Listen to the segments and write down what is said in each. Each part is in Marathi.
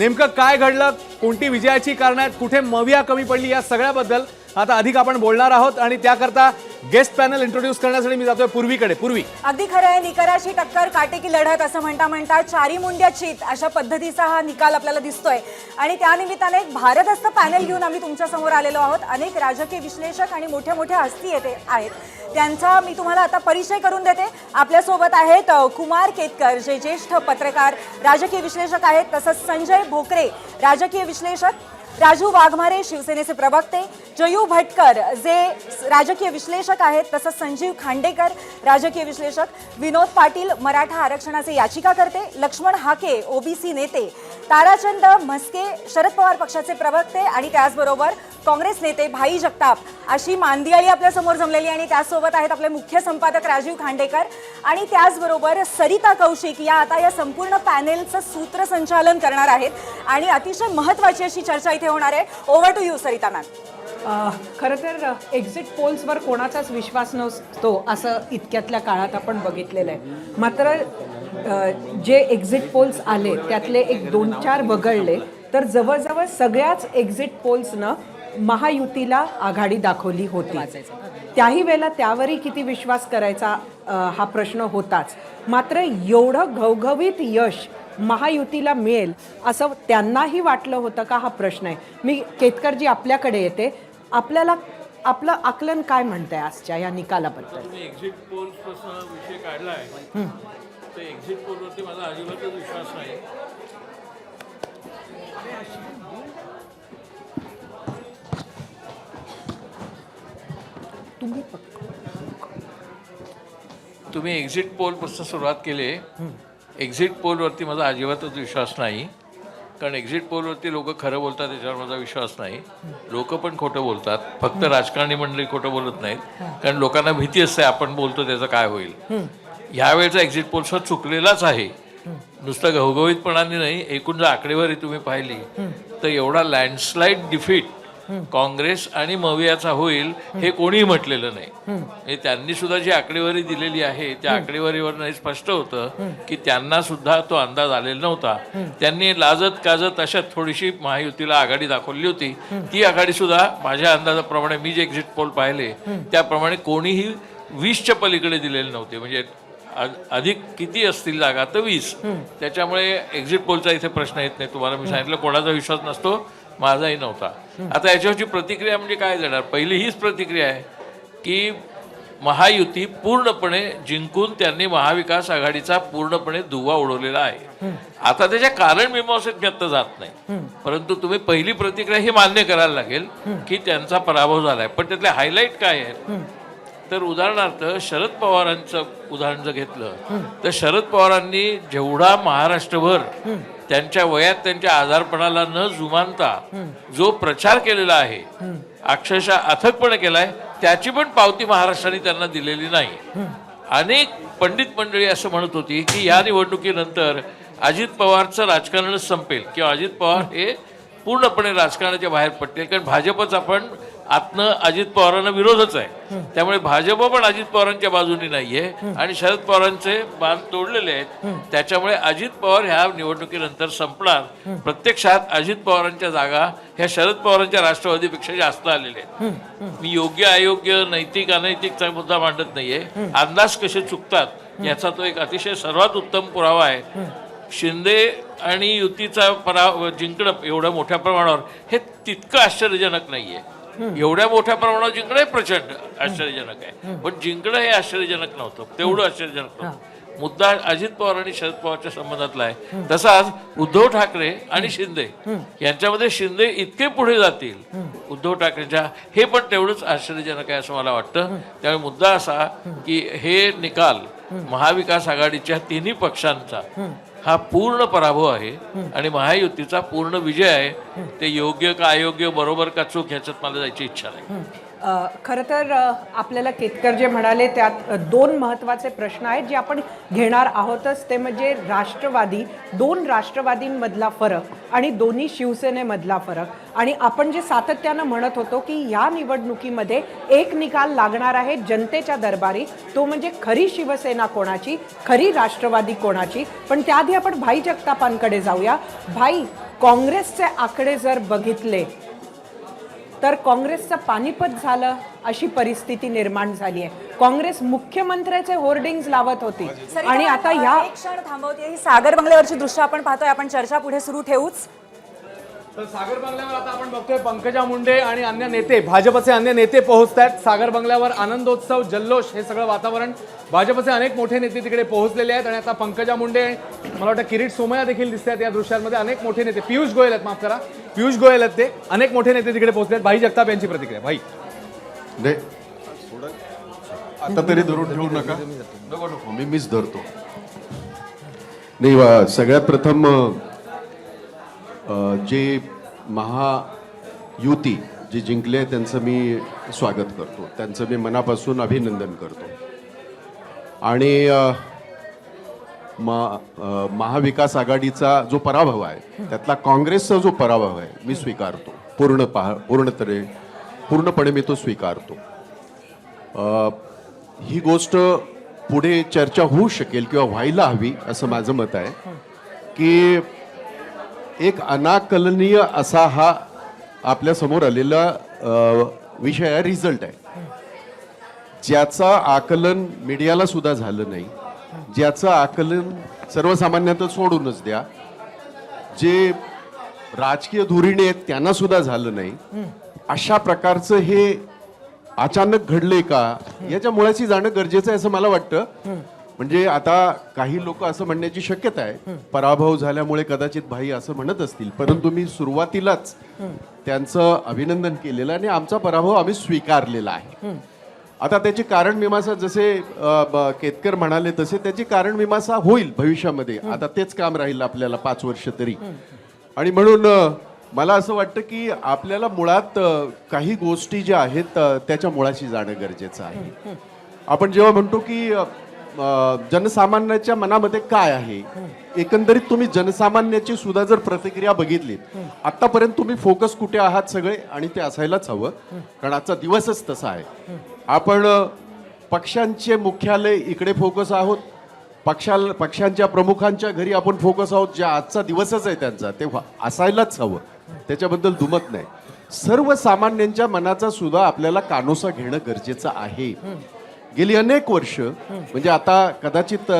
नेमकं काय घडलं? कोणती विजयाची कारणं आहेत? कुठे मविया कमी पडली या सगळ्याबद्दल आता अधिक आपण बोलणार आहोत आणि त्याकरता गेस्ट पॅनल इंट्रोड्यूस करण्यासाठी मी जातोय पूर्वीकडे. पूर्वी. अगदी खरं आहे निकराशी टक्कर काटेकी लढत असं म्हणता म्हणता चारी मुंड्या अशा पद्धतीचा हा निकाल आपल्याला दिसतोय. आणि त्यानिमित्ताने एक भारदस्त पॅनल घेऊन आम्ही तुमच्यासमोर आलेलो आहोत. अनेक राजकीय विश्लेषक आणि मोठ्या मोठ्या हस्ती येते आहेत. त्यांचा मी तुम्हाला आता परिचय करून देते. आपल्यासोबत आहेत कुमार केतकर जे ज्येष्ठ पत्रकार राजकीय विश्लेषक आहेत तसंच संजय भोकरे राजकीय विश्लेषक. राजू वाघमारे शिवसेनेचे प्रवक्ते जयू भटकर जे राजकीय विश्लेषक आहेत तसंच संजीव खांडेकर राजकीय विश्लेषक विनोद पाटील मराठा आरक्षणाचे याचिकाकर्ते लक्ष्मण हाके ओबीसी नेते ताराचंद म्हस्के शरद पवार पक्षाचे प्रवक्ते आणि त्याचबरोबर काँग्रेस नेते भाई जगताप अशी मांदियाळी आपल्यासमोर जमलेली आणि त्याचसोबत आहेत आपले मुख्य संपादक राजीव खांडेकर. आणि त्याचबरोबर सरिता कौशिक या आता या संपूर्ण पॅनेलचं सूत्रसंचालन करणार आहेत. आणि अतिशय महत्वाची अशी चर्चा इथे होणार आहे. Over to you Sarita ma'am खरं तर एक्झिट पोल्सवर कोणाचाच विश्वास नसतो असं इतक्यातल्या काळात आपण बघितलेलं आहे. मात्र जे एक्झिट पोल्स आले त्यातले एक दोन चार वगळले तर जवळजवळ सगळ्याच एक्झिट पोल्सनं महायुतीला आघाडी दाखवली होती. त्याही वेळेला त्यावरही किती विश्वास करायचा हा प्रश्न होताच. मात्र एवढं घवघवीत यश महायुतीला मिळेल असं त्यांनाही वाटलं होतं का हा प्रश्न आहे. मी केतकरजी आपल्याकडे येते. आपल्याला आपलं आकलन काय म्हणतंय आजच्या या निकालाबद्दल? एक्झिट पोल्सपासून विषय काढला आहे. तर एक्झिट पोलवरती माझा अजिबातच विश्वास नाही. तुम्ही तुम्ही एक्झिट पोलपासून सुरुवात केली. एक्झिट पोलवरती माझा अजिबातच विश्वास नाही. कारण एक्झिट पोलवरती लोक खरं बोलतात त्याच्यावर माझा विश्वास नाही. लोक पण खोटं बोलतात. फक्त राजकारणी मंडळी खोटं बोलत नाहीत. कारण लोकांना भीती असते आपण बोलतो त्याचं काय होईल. ह्यावेळेचा एक्झिट पोल हा चुकलेलाच आहे. नुसतं घवघवीतपणाने नाही एकूण जर आकडेवारी तुम्ही पाहिली तर एवढा लँडस्लाईड डिफीट काँग्रेस आणि मवियाचा होईल हे कोणीही म्हटलेलं नाही. म्हणजे त्यांनी सुद्धा जी आकडेवारी दिलेली आहे त्या आकडेवारीवर स्पष्ट होतं की त्यांना सुद्धा तो अंदाज आलेला नव्हता. त्यांनी लाजत काजत अशा थोडीशी महायुतीला आघाडी दाखवली होती. ती आघाडी सुद्धा माझ्या अंदाजाप्रमाणे मी जे एक्झिट पोल पाहिले त्याप्रमाणे कोणीही वीसच्या पलीकडे दिलेले नव्हते. म्हणजे अधिक किती असतील जागा तर वीस. त्याच्यामुळे एक्झिट पोलचा इथे प्रश्न येत नाही. तुम्हाला मी सांगितलं कोणाचा विश्वास नसतो माझाही नव्हता. आता याच्यावरची प्रतिक्रिया म्हणजे काय देणार पहिली हीच प्रतिक्रिया आहे की महायुती पूर्णपणे जिंकून त्यांनी महाविकास आघाडीचा पूर्णपणे दुवा उडवलेला आहे. आता त्याच्या कारण मीमांसेत व्यक्त जात नाही. परंतु तुम्ही पहिली प्रतिक्रिया ही मान्य करायला लागेल की त्यांचा पराभव झालाय. पण त्यातले हायलाईट काय आहेत? तर उदाहरणार्थ शरद पवारांचं उदाहरण जर घेतलं तर शरद पवारांनी जेवढा महाराष्ट्रभर त्यांच्या वयात त्यांच्या आजारपणाला न जुमानता जो प्रचार केलेला आहे अक्षरशः अथकपणे केलाय त्याची पण पावती महाराष्ट्राने त्यांना दिलेली नाही. अनेक पंडित मंडळी असं म्हणत होती की या निवडणुकीनंतर अजित पवारचं राजकारणच संपेल किंवा अजित पवार हे पूर्णपणे राजकारणाच्या बाहेर पडतील. कारण भाजपच आपण आतनं अजित पवारांना विरोधच आहे. त्यामुळे भाजप पण अजित पवारांच्या बाजूनी नाहीये. आणि शरद पवारांचे बांध तोडलेले आहेत. त्याच्यामुळे अजित पवार ह्या निवडणुकीनंतर संपणार. प्रत्यक्षात अजित पवारांच्या जागा ह्या शरद पवारांच्या राष्ट्रवादीपेक्षा जास्त आलेल्या आहेत. मी योग्य अयोग्य नैतिक अनैतिकचा मुद्दा मांडत नाहीये. अंदाज कसे चुकतात याचा तो एक अतिशय सर्वात उत्तम पुरावा आहे. शिंदे आणि युतीचा पराभव जिंकणं एवढ्या मोठ्या प्रमाणावर हे तितकं आश्चर्यजनक नाहीये. एवढ्या मोठ्या प्रमाणावर जिंकणं हे प्रचंड आश्चर्यजनक आहे. पण जिंकणं हे आश्चर्यजनक नव्हतं. तेवढं आश्चर्यजनक नव्हतं. मुद्दा अजित पवार आणि शरद पवारच्या संबंधातला आहे. तसाच उद्धव ठाकरे आणि शिंदे यांच्यामध्ये शिंदे इतके पुढे जातील. उद्धव ठाकरेंच्या हे पण तेवढंच आश्चर्यजनक आहे असं मला वाटतं. त्यामुळे मुद्दा असा की हे निकाल महाविकास आघाडीच्या तिन्ही पक्षांचा हा पूर्ण पराभव आहे आणि महायुतीचा पूर्ण विजय आहे. ते योग्य का अयोग्य बरोबर का चूक ह्याच्यात मला जायची इच्छा नाही. खरं तर आपल्याला केतकर जे म्हणाले त्यात दोन महत्त्वाचे प्रश्न आहेत जे आपण घेणार आहोतच. ते म्हणजे राष्ट्रवादी दोन राष्ट्रवादींमधला फरक आणि दोन्ही शिवसेनेमधला फरक. आणि आपण जे सातत्यानं म्हणत होतो की या निवडणुकीमध्ये एक निकाल लागणार आहे जनतेच्या दरबारी तो म्हणजे खरी शिवसेना कोणाची? खरी राष्ट्रवादी कोणाची? पण त्याआधी आपण भाई जगतापांकडे जाऊया. भाई काँग्रेसचे आकडे जर बघितले तर काँग्रेसचं पानिपत झालं अशी परिस्थिती निर्माण झाली आहे काँग्रेस मुख्यमंत्र्याचे होर्डिंग्ज लावत होती. आणि आता ह्या क्षण थांबवते. ही सागर बंगल्यावरची दृश्य आपण पाहतोय. आपण चर्चा पुढे सुरू ठेवूच. तर सागर बंगल्यावर आता आपण बघतोय पंकजा मुंडे आणि अन्य नेते भाजपचे अन्य नेते पोहोचत आहेत सागर बंगल्यावर आनंदोत्सव जल्लोष हे सगळं वातावरण. भाजपचे अनेक मोठे नेते तिकडे पोहोचलेले आहेत आणि आता पंकजा मुंडे मला वाटतं किरीट सोमया देखील दिसत आहेत या दृश्यांमध्ये. अनेक मोठे नेते पियुष गोयल आहेत माफ करा. पियुष गोयल आहेत ते. अनेक मोठे नेते तिकडे पोहोचले आहेत भाई जगताप यांची प्रतिक्रिया. भाई. नाही आता तरी धरून ठेवू नका. नको नको. मी मीच धरतो. नाही वा- सगळ्यात प्रथम जे महायुती जे जिंकले त्यांचं मी स्वागत करतो. त्यांचं मी मनापासून अभिनंदन करतो. आणि मा- महाविकास आघाडीचा जो पराभव आहे त्यातला काँग्रेसचा जो पराभव आहे मी स्वीकारतो. पूर्ण पहा पूर्णतरे पूर्णपणे मी तो स्वीकारतो. ही गोष्ट पुढे चर्चा होऊ शकेल किंवा व्हायला हवी असं माझं मत आहे की एक अनाकलनीय असा हा आपल्यासमोर आलेला विषय आहे रिझल्ट आहे. ज्याचा आकलन मीडियाला सुद्धा झालं नाही. ज्याचं आकलन सर्वसामान्यात सोडूनच द्या. जे राजकीय धुरीणे आहेत त्यांना सुद्धा झालं नाही. अशा प्रकारचं हे अचानक घडले का? याच्या मुळाशी जाणं गरजेचं आहे असं मला वाटतं. म्हणजे आता काही लोक असं म्हणण्याची शक्यता आहे. पराभव झाल्यामुळे कदाचित भाई असं म्हणत असतील. परंतु मी सुरुवातीलाच त्यांचं अभिनंदन केलेलं आणि आमचा पराभव आम्ही स्वीकारलेला आहे. आता त्याची कारण मीमांसा जसे केतकर म्हणाले तसे त्याची कारण मीमांसा होईल भविष्यामध्ये. आता तेच काम राहील आपल्याला पाच वर्ष तरी. आणि म्हणून मला असं वाटतं की आपल्याला मुळात काही गोष्टी ज्या आहेत त्याच्या मुळाशी जाणं गरजेचं आहे. आपण जेव्हा म्हणतो की जनसामान्याच्या मनामध्ये काय आहे? एकंदरीत तुम्ही जनसामान्याची सुद्धा जर प्रतिक्रिया बघितली आतापर्यंत तुम्ही फोकस कुठे आहात सगळे? आणि ते असायलाच हवं कारण आजचा दिवसच तसा आहे. आपण पक्षांचे मुख्यालय इकडे फोकस आहोत. पक्षाला पक्षांच्या प्रमुखांच्या घरी आपण फोकस आहोत ज्या आजचा दिवसच आहे त्यांचा तेव्हा असायलाच हवं. त्याच्याबद्दल दुमत नाही. सर्वसामान्यांच्या मनाचा सुद्धा आपल्याला कानोसा घेणं गरजेचं आहे. गेली अनेक वर्ष म्हणजे आता कदाचित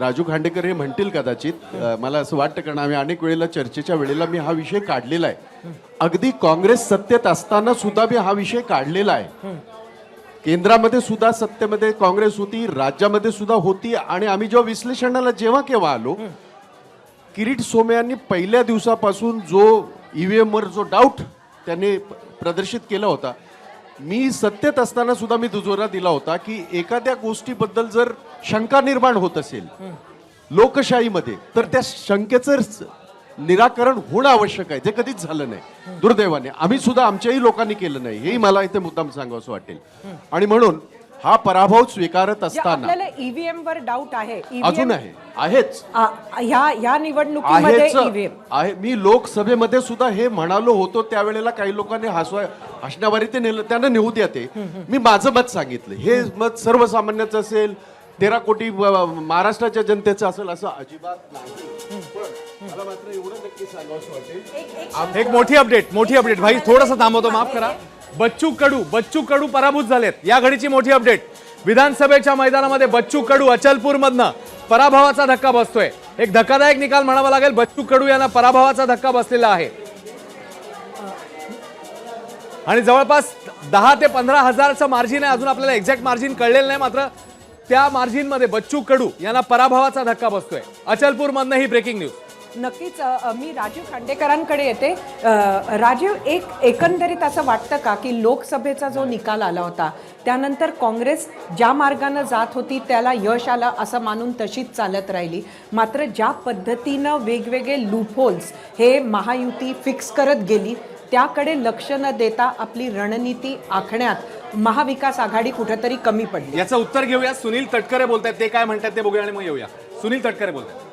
राजू खांडेकर हे म्हणतील कदाचित मला असं वाटतं कारण आम्ही अनेक वेळेला चर्चेच्या वेळेला मी हा विषय काढलेला आहे. अगदी काँग्रेस सत्तेत असताना सुद्धा मी हा विषय काढलेला आहे. केंद्रामध्ये सुद्धा सत्तेमध्ये काँग्रेस होती राज्यामध्ये सुद्धा होती आणि आम्ही जेव्हा विश्लेषणाला जेव्हा केव्हा आलो किरीट सोमयांनी पहिल्या दिवसापासून जो ईव्हीएमवर जो डाऊट त्यांनी प्रदर्शित केला होता मी सत्तेत असताना सुद्धा मी दुजोरा दिला होता की एखाद्या गोष्टीबद्दल जर शंका निर्माण होत असेल लोकशाहीमध्ये तर त्या शंकेचं निराकरण होणं आवश्यक आहे जे कधीच झालं नाही. दुर्दैवाने. आम्ही सुद्धा आमच्याही लोकांनी केलं नाही. हेही मला इथे मुद्दाम सांगावं वाटेल. आणि म्हणून हा पराभव स्वीकारत जे असताना आपल्याला ईव्हीएम वर डाऊट आहे. अजून ईव्हीएम आहे. आहेच. ह्या ह्या निवडणुकीमध्ये आहेच. ईव्हीएम आहे. मी लोकसभेमध्ये सुद्धा हे म्हणालो होतो त्यावेळेला काही लोकांनी हसवा हसण्यावारी ते नेलं त्यांना नेऊ द्या ते. मी माझं मत सांगितलं. हे मत सर्वसामान्याचं असेल तेरा कोटी अ, महाराष्ट्राच्या जनतेचं असेल असं अजिबात नाही. पण मला मात्र एवढं नक्की सांगावंसं वाटेल. एक मोठी अपडेट मोठी अपडेट भाई थोडंसं थांबवतो माफ करा. बच्चू कडू बच्चू कडू पराभूत झालेत. या घडीची मोठी अपडेट. विधानसभेच्या मैदानामध्ये बच्चू कडू अचलपूर मधनं पराभवाचा धक्का बसतोय. एक धक्कादायक निकाल म्हणावा लागेल बच्चू कडू यांना पराभवाचा धक्का बसलेला आहे. आणि जवळपास दहा ते पंधरा हजारचं मार्जिन आहे अजून आपल्याला एक्झॅक्ट मार्जिन कळलेलं नाही मात्र त्या मार्जिनमध्ये बच्चू कडू यांना पराभवाचा धक्का बसतोय. अचलपूर मधनं ही ब्रेकिंग न्यूज. नक्कीच मी राजीव खांडेकरांकडे येते. राजीव एक एकंदरीत असं वाटतं का की लोकसभेचा जो निकाल आला होता त्यानंतर काँग्रेस ज्या मार्गानं जात होती त्याला यश आलं असं मानून तशीच चालत राहिली. मात्र ज्या पद्धतीनं वेगवेगळे लूपहोल्स हे महायुती फिक्स करत गेली त्याकडे लक्ष न देता आपली रणनीती आखण्यात महाविकास आघाडी कुठेतरी कमी पडली. याचं उत्तर घेऊया. सुनील तटकरे बोलतात ते काय म्हणतात ते बघूया आणि मग येऊया. सुनील तटकरे बोलतात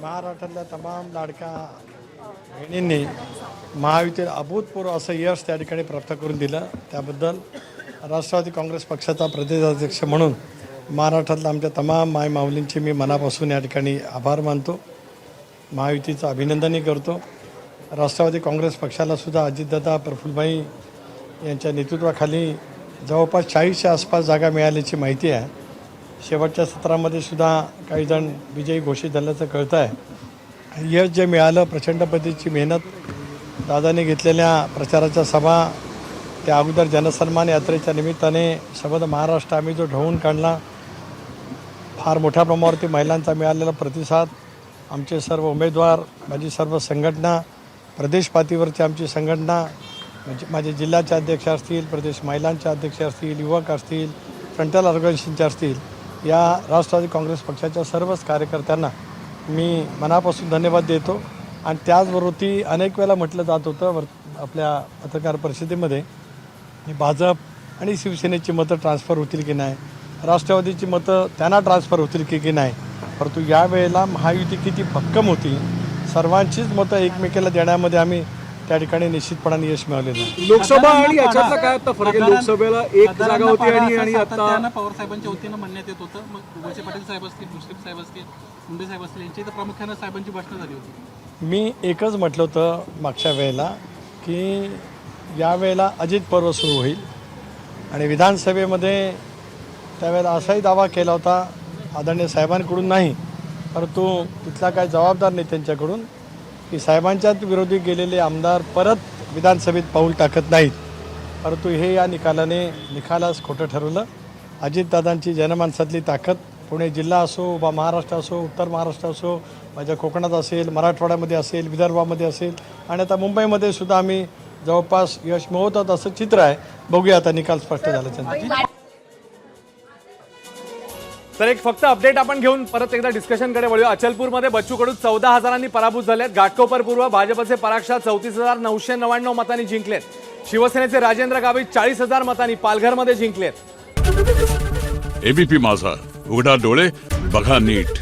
महाराष्ट्रातल्या तमाम लाडक्या बहिणींनी महायुतीला अभूतपूर्व असं यश त्या ठिकाणी प्राप्त करून दिलं. त्याबद्दल राष्ट्रवादी काँग्रेस पक्षाचा प्रदेशाध्यक्ष म्हणून महाराष्ट्रातल्या आमच्या तमाम माय माऊलींचे मी मनापासून या ठिकाणी आभार मानतो. महायुतीचं अभिनंदनही करतो. राष्ट्रवादी काँग्रेस पक्षालासुद्धा अजितदादा प्रफुल्लभाई यांच्या नेतृत्वाखाली जवळपास चाळीसच्या आसपास जागा मिळाल्याची माहिती आहे. शेवटच्या सत्रामध्ये सुद्धा काही जण विजयी घोषित झाल्याचं कळतं आहे यश जे मिळालं प्रचंड पद्धतीची मेहनत दादाने घेतलेल्या प्रचाराच्या सभा त्या अगोदर जनसन्मान यात्रेच्या निमित्ताने सबंध महाराष्ट्र आम्ही जो ढवून काढला फार मोठ्या प्रमाणावरती महिलांचा मिळालेला प्रतिसाद आमचे सर्व उमेदवार माझी सर्व संघटना प्रदेश पातळीवरची आमची संघटना म्हणजे माझे जिल्ह्याचे अध्यक्ष असतील प्रदेश महिलांचे अध्यक्ष असतील युवक असतील फ्रंटल ऑर्गनायझेशनचे असतील या राष्ट्रवादी काँग्रेस पक्षाच्या सर्वच कार्यकर्त्यांना मी मनापासून धन्यवाद देतो. आणि त्याचबरोबर ती अनेक वेळेला म्हटलं जात होतं वर आपल्या पत्रकार परिषदेमध्ये भाजप आणि शिवसेनेची मतं ट्रान्सफर होतील की नाही? राष्ट्रवादीची मतं त्यांना ट्रान्सफर होतील की की नाही? परंतु यावेळेला महायुती किती भक्कम होती सर्वांचीच मतं एकमेकाला देण्यामध्ये आम्ही त्या ठिकाणी निश्चितपणाने यश मिळवलेलं आहे. लोकसभा आणि याच्यातला काय आता फरक आहे? लोकसभेला एक जागा होती आणि आणि आता पवार साहेबांच्या वतीनं म्हणण्यात येत होतं. मग वळसे पाटील साहेब असतील मुश्रीफ साहेब असतील मुंडे साहेब असतील यांची इथं प्रामुख्यानं साहेबांची भाषणं झाली होती. मी एकच म्हटलं होतं मागच्या वेळेला की यावेळेला अजित पर्व सुरू होईल आणि विधानसभेमध्ये त्यावेळेला असाही दावा केला होता आदरणीय साहेबांकडून नाही. परंतु तिथला काय जबाबदार नेत्यांच्याकडून की साहेबांच्याच विरोधी गेलेले आमदार परत विधानसभेत पाऊल टाकत नाहीत. परंतु हे या निकालाने निकालास खोटं ठरवलं. अजितदादांची जनमानसातली ताकद पुणे जिल्हा असो बा महाराष्ट्र असो उत्तर महाराष्ट्र असो माझ्या कोकणात असेल मराठवाड्यामध्ये असेल विदर्भामध्ये असेल आणि आता मुंबईमध्ये सुद्धा आम्ही जवळपास यश मिळवतात असं चित्र आहे. बघूया आता निकाल स्पष्ट झाल्याच्या तर एक फक्त अपडेट आपण घेऊन परत एकदा डिस्कशनकडे वळूया. अचलपूरमध्ये बच्चू कडू चौदा हजारांनी पराभूत झालेत. घाटकोपर पूर्व भाजपचे पराक्षा चौतीस हजार नऊशे नव्याण्णव मतांनी जिंकलेत. शिवसेनेचे राजेंद्र गावित चाळीस हजार मतांनी पालघरमध्ये जिंकलेत. एबीपी माझा. उघडा डोळे बघा नीट.